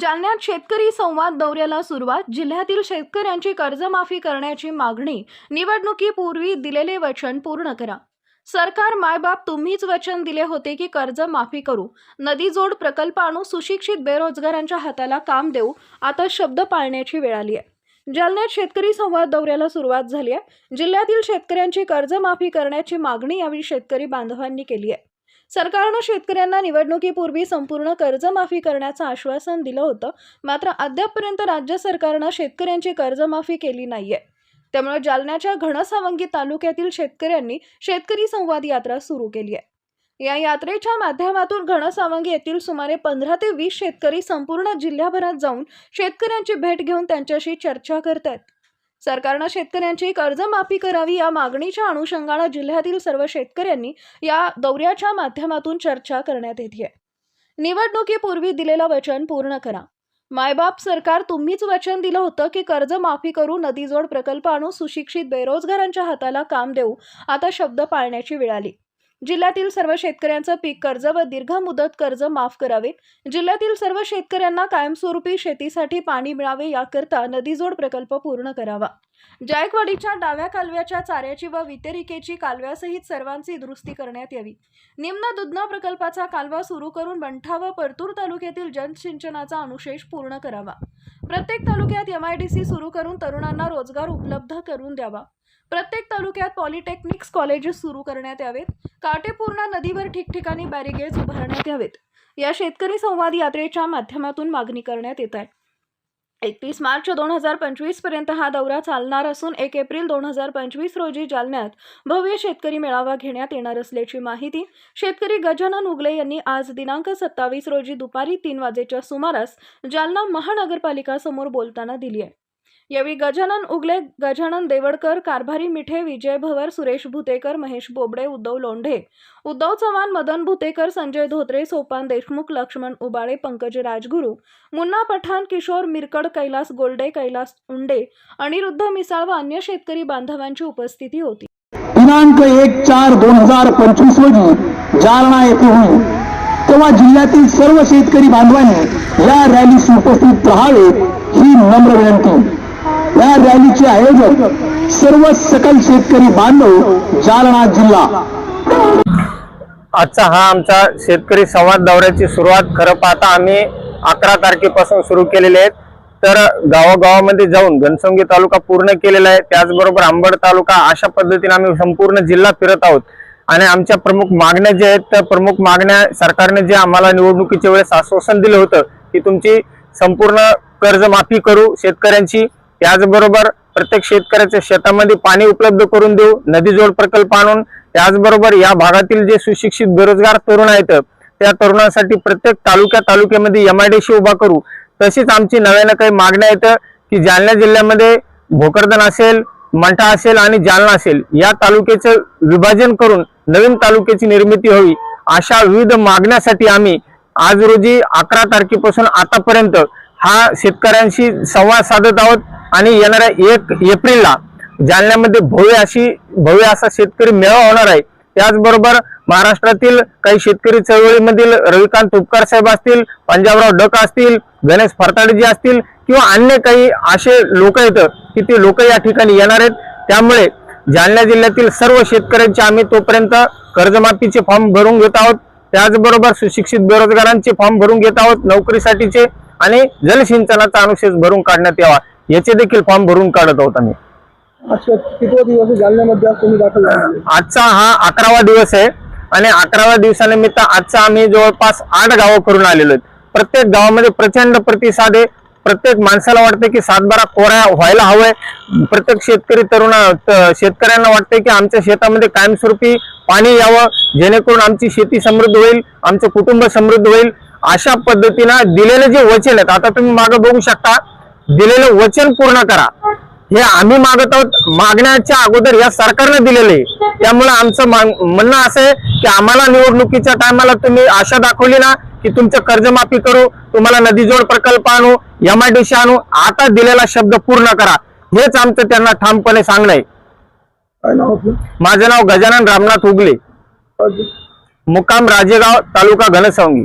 जालन्यात शेतकरी संवाद दौऱ्याला सुरुवात. जिल्ह्यातील शेतकऱ्यांची कर्जमाफी करण्याची मागणी. निवडणुकीपूर्वी दिलेले वचन पूर्ण करा. सरकार मायबाप तुम्हीच वचन दिले होते की कर्ज माफी करू. नदी जोड प्रकल्प आणू सुशिक्षित बेरोजगारांच्या हाताला काम देऊ. आता शब्द पाळण्याची वेळ आली आहे. जालन्यात शेतकरी संवाद दौऱ्याला सुरुवात झाली आहे. जिल्ह्यातील शेतकऱ्यांची कर्जमाफी करण्याची मागणी यावेळी शेतकरी बांधवांनी केली आहे. सरकारनं शेतकऱ्यांना निवडणुकीपूर्वी संपूर्ण कर्जमाफी करण्याचं आश्वासन दिलं होतं. मात्र अद्यापपर्यंत राज्य सरकारनं शेतकऱ्यांची कर्जमाफी केली नाहीये. त्यामुळे जालन्याच्या घनसावंगी तालुक्यातील शेतकऱ्यांनी शेतकरी संवाद यात्रा सुरू केली आहे. या यात्रेच्या माध्यमातून घनसावंगी येथील सुमारे पंधरा ते वीस शेतकरी संपूर्ण जिल्ह्याभरात जाऊन शेतकऱ्यांची भेट घेऊन त्यांच्याशी चर्चा करत आहेत सरकारनं शेतकऱ्यांची कर्जमाफी करावी या मागणीच्या अनुषंगानं जिल्ह्यातील सर्व शेतकऱ्यांनी या दौऱ्याच्या माध्यमातून चर्चा करण्यात येते निवडणुकीपूर्वी दिलेलं वचन पूर्ण करा. मायबाप सरकार तुम्हीच वचन दिलं होतं की कर्ज माफी करू नदीजोड प्रकल्प आणू सुशिक्षित बेरोजगारांच्या हाताला काम देऊ आता शब्द पाळण्याची वेळ आली. जिल्ह्यातील सर्व शेतकऱ्यांचं पीक कर्ज व दीर्घ मुदत कर्ज माफ करावे. जिल्ह्यातील सर्व शेतकऱ्यांना कायमस्वरूपी शेतीसाठी पाणी मिळावे याकरता नदीजोड प्रकल्प पूर्ण करावा. जायकवाडीच्या डाव्या कालव्याच्या चाऱ्याची व वितरिकेची कालव्यासहित सर्वांची दुरुस्ती करण्यात यावी. निम्न दुधना प्रकल्पाचा कालवा सुरू करून बंठा व परतूर तालुक्यातील जलसिंचनाचा अनुशेष पूर्ण करावा. प्रत्येक तालुक्यात एमआयडीसी सुरू करून तरुणांना रोजगार उपलब्ध करून द्यावा. प्रत्येक तालुक्यात पॉलिटेक्निक्स कॉलेजेस सुरू करण्यात यावेत. काटेपूर्णा नदीवर ठिकठिकाणी बॅरिगेड्स उभारण्यात यावेत. या शेतकरी संवाद यात्रेच्या माध्यमातून मागणी करण्यात येत आहे. एकतीस मार्च दोन हजार पंचवीसपर्यंत हा दौरा चालणार असून एक एप्रिल दोन हजार पंचवीस रोजी जालन्यात भव्य शेतकरी मेळावा घेण्यात येणार असल्याची माहिती शेतकरी गजानन उगले यांनी आज दिनांक सत्तावीस रोजी दुपारी तीन वाजेच्या सुमारास जालना महानगरपालिका समोर बोलताना दिली आहे. यावेळी गजानन उगले गजानन देवडकर कारभारी मिठे विजय भवर सुरेश भुतेकर महेश बोबडे उद्धव लोंढे उद्धव चव्हाण मदन भुतेकर संजय धोत्रे सोपान देशमुख लक्ष्मण उबाळे पंकज राजगुरू मुन्ना पठाण किशोर मिरकड कैलास गोल्डे कैलास उंडे अनिरुद्ध मिसाळ व अन्य शेतकरी बांधवांची उपस्थिती होती. दिनांक एक चार दोन हजार पंचवीस रोजी जालना येथे होईल तेव्हा जिल्ह्यातील सर्व शेतकरी बांधवांनी या रॅलीस उपस्थित राहावे ही नम्र विनंती. या रॅलीचे आयोजक सर्व सकल शेतकरी बांधव जालना जिल्हा. आजचा हा आमचा शेतकरी संवाद दौऱ्याची सुरुवात. खरं पाहता आम्ही अकरा तारखेपासून सुरू केलेले आहेत. तर गावागावामध्ये जाऊन घनसंगी तालुका पूर्ण केलेला आहे. त्याचबरोबर अंबड तालुका अशा पद्धतीने आम्ही संपूर्ण जिल्हा फिरत आहोत. आणि आमच्या प्रमुख मागण्या ज्या आहेत त्या प्रमुख मागण्या सरकारने जे आम्हाला निवडणुकीच्या वेळेस आश्वासन दिलं होतं की तुमची संपूर्ण कर्जमाफी करू शेतकऱ्यांची त्याचबरोबर प्रत्येक शेतकऱ्याच्या शेतामध्ये पाणी उपलब्ध करून देऊ नदीजोड प्रकल्प आणून त्याचबरोबर या भागातील जे सुशिक्षित बेरोजगार तरुण आहेत त्या तरुणांसाठी प्रत्येक तालुक्या तालुक्यामध्ये एमआयडीसी उभा करू. तशीच आमची नव्यानं काही मागण्या आहेत की जालना जिल्ह्यामध्ये भोकरदन असेल मंठा असेल आणि जालना असेल या तालुक्याचं विभाजन करून नवीन तालुक्याची निर्मिती व्हावी अशा विविध मागण्यासाठी आम्ही आज रोजी अकरा तारखेपासून आतापर्यंत हा शेतकऱ्यांशी संवाद साधत आहोत आणि येणाऱ्या एक एप्रिलला जालन्यामध्ये भव्य अशी भव्य असा शेतकरी मेळावा होणार आहे. त्याचबरोबर महाराष्ट्रातील काही शेतकरी चळवळीमधील रविकांत तुपकार साहेब असतील पंजाबराव डक असतील गणेश फरताडेजी असतील किंवा अन्य काही असे लोक आहेत की ते लोक या ठिकाणी येणार आहेत. त्यामुळे जालना जिल्ह्यातील सर्व शेतकऱ्यांचे आम्ही तोपर्यंत कर्जमाफीचे फॉर्म भरून घेत आहोत. त्याचबरोबर सुशिक्षित बेरोजगारांचे फॉर्म भरून घेत आहोत. नोकरीसाठीचे आणि जलसिंचनाचा अनुशेष भरून काढण्यात यावा याचे देखील फॉर्म भरून काढत आहोत आम्ही. आजचा हा अकरावा दिवस आहे आणि अकराव्या दिवसानिमित्त आजचा आम्ही जवळपास आठ गावं करून आलेलो आहेत. प्रत्येक गावामध्ये प्रचंड प्रतिसाद आहे. प्रत्येक माणसाला वाटतं की सातबारा कोऱ्या व्हायला हवंय. प्रत्येक शेतकरी तरुण शेतकऱ्यांना वाटतंय की आमच्या शेतामध्ये कायमस्वरूपी पाणी यावं जेणेकरून आमची शेती समृद्ध होईल आमचं कुटुंब समृद्ध होईल. अशा पद्धतीनं दिलेले जे वचन आहेत आता तुम्ही मागे बघू शकता दिलेलं वचन पूर्ण करा. हे आम्ही मागत आहोत मागण्याच्या अगोदर या सरकारने दिलेले आहे. त्यामुळे आमचं म्हणणं असं आहे की आम्हाला निवडणुकीच्या टायमाला तुम्ही आशा दाखवली ना की तुमचं कर्जमाफी करू तुम्हाला नदीजोड प्रकल्प आणू एमआयडीसी आणू आता दिलेला शब्द पूर्ण करा. हेच आमचं त्यांना ठामपणे सांगणं आहे. माझं नाव गजानन रामनाथ उगले मुक्काम राजेगाव तालुका घनसावंगी.